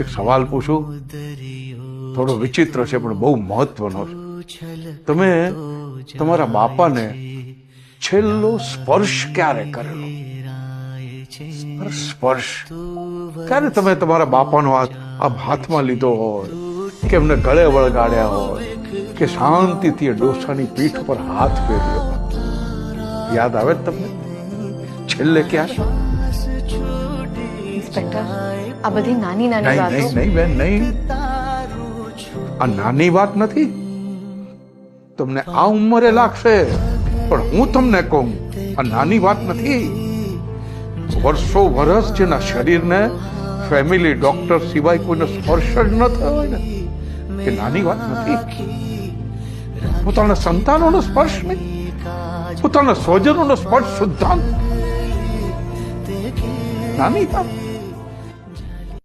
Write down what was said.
એક સવાલ પૂછું. થોડો વિચિત્ર છે, પણ બહુ મહત્વનો છે. તમે તમારા બાપાને છેલ્લો સ્પર્શ ક્યારે કરેલો સ્પર્શ. ક્યારે તમે તમારા બાપાનો હાથ આ હાથમાં લીધો હોય? કે એમને ગળે વળગાડ્યા હોય? કે શાંતિથી ડોસાની પીઠ પર હાથ ફેર્યો યાદ આવે તમને? છેલ્લે ક્યારે? ઇન્સ્પેક્ટર? આ બધી નાની નાની નહીં વાતો? નહીં નહીં બેન નહીં. આ નાની વાત નથી. તમને આ ઉંમરે લાગશે પણ હું તમને કહું આ નાની વાત નથી. વર્ષો વર્ષ જેના શરીરને ફેમિલી ડોક્ટર સિવાય કોઈને સ્પર્શ જ ન થયો હોય ને એ નાની વાત નથી. પોતાના સંતાનોનો સ્પર્શ નહીં. પોતાના સ્વજનોનો સ્પર્શ સુદ્ધાંત નાની વાત.